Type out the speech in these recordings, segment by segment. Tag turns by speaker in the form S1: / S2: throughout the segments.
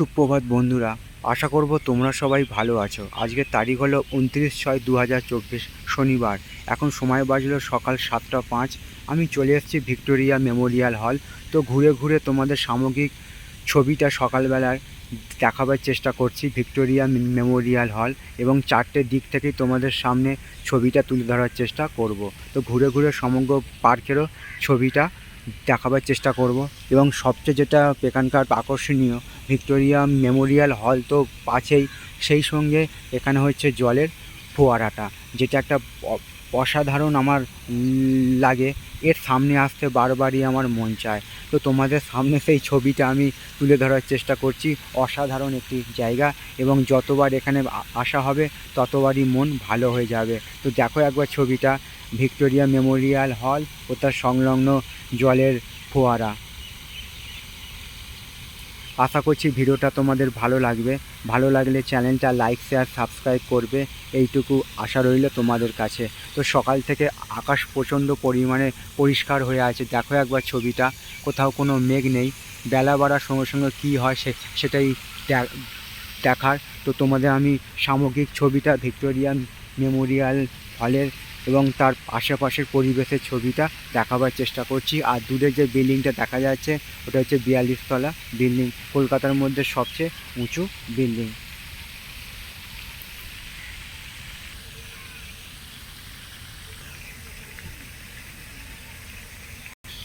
S1: সুপ্রভাত বন্ধুরা, আশা করব তোমরা সবাই ভালো আছো। আজকের তারিখ হলো উনত্রিশ ছয় দু হাজার চব্বিশ শনিবার। এখন সময় বাজলো সকাল সাতটা পাঁচ। আমি চলে এসেছি ভিক্টোরিয়া মেমোরিয়াল হল। তো ঘুরে ঘুরে তোমাদের সামগ্রিক ছবিটা সকালবেলার দেখাবার চেষ্টা করছি ভিক্টোরিয়া মেমোরিয়াল হল এবং চারটে দিক থেকেই তোমাদের সামনে ছবিটা তুলে ধরার চেষ্টা করব। তো ঘুরে ঘুরে সমগ্র পার্কেরও ছবিটা দেখাবার চেষ্টা করব। এবং সবচেয়ে যেটা এখানকার আকর্ষণীয়, ভিক্টোরিয়া মেমোরিয়াল হল তো আছেই, সেই সঙ্গে এখানে হচ্ছে জলের ফোয়ারাটা, যেটা একটা অসাধারণ আমার লাগে। এর সামনে আসতে বারবারই আমার মন চায়। তো তোমাদের সামনে সেই ছবিটা আমি তুলে ধরার চেষ্টা করছি। অসাধারণ একটি জায়গা এবং যতবার এখানে আসা হবে, ততবারই মন ভালো হয়ে যাবে। তো দেখো একবার ছবিটা। ভিক্টোরিয়া মেমোরিয়াল হল ও তার সংলগ্ন জলের ফোয়ারা। আশা করছি ভিডিওটা তোমাদের ভালো লাগবে। ভালো লাগলে চ্যানেলটা লাইক শেয়ার সাবস্ক্রাইব করবে। এইটুকু আশা রইল তোমাদের কাছে। তো সকাল থেকে আকাশ প্রচণ্ড পরিমাণে পরিষ্কার হয়ে আছে। দেখো একবার ছবিটা। কোথাও কোনো মেঘ নেই। বেলা বাড়ার সঙ্গে সঙ্গে কী হয় সে, সেটাই দেখার। তো তোমাদের আমি সামগ্রিক ছবিটা ভিক্টোরিয়া মেমোরিয়াল হলের এবং তার আশেপাশের পরিবেশের ছবিটা দেখাবার চেষ্টা করছি। আর দূরে যে বিল্ডিংটা দেখা যাচ্ছে, ওটা হচ্ছে বিয়াল্লিশ তলা বিল্ডিং। কলকাতার মধ্যে সবচেয়ে উঁচু বিল্ডিং।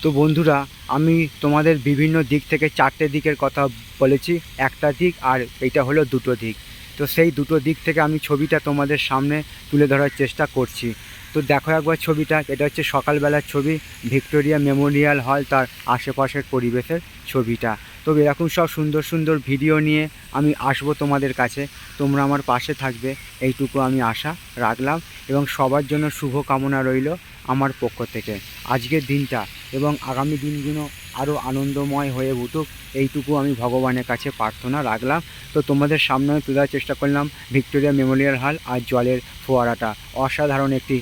S1: তো বন্ধুরা, আমি তোমাদের বিভিন্ন দিক থেকে চারটে দিকের কথা বলেছি, একটা দিক আর এটা হলো দুটো দিক। তো সেই দুটো দিক থেকে আমি ছবিটা তোমাদের সামনে তুলে ধরার চেষ্টা করছি। তো দেখো একবার ছবিটা, এটা হচ্ছে সকালবেলার ছবি, ভিক্টোরিয়া মেমোরিয়াল হল তার আশেপাশের পরিবেশের ছবিটা। তো এরকম সব সুন্দর সুন্দর ভিডিও নিয়ে আমি আসব তোমাদের কাছে। তোমরা আমার পাশে থাকবে, এইটুকু আমি আশা রাখলাম এবং সবার জন্য শুভ কামনা রইল আমার পক্ষ থেকে। আজকের দিনটা এবং আগামী দিনগুলো আরও আনন্দময় হয়ে উঠুক, এইটুকু আমি ভগবানের কাছে প্রার্থনা রাখলাম। তো তোমাদের সামনে আমি তোলার চেষ্টা করলাম ভিক্টোরিয়া মেমোরিয়াল হল আর জলের ফোয়ারাটা। অসাধারণ একটি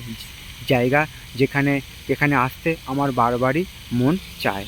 S1: জায়গা যেখানে এখানে আসতে আমার বারবারই মন চায়।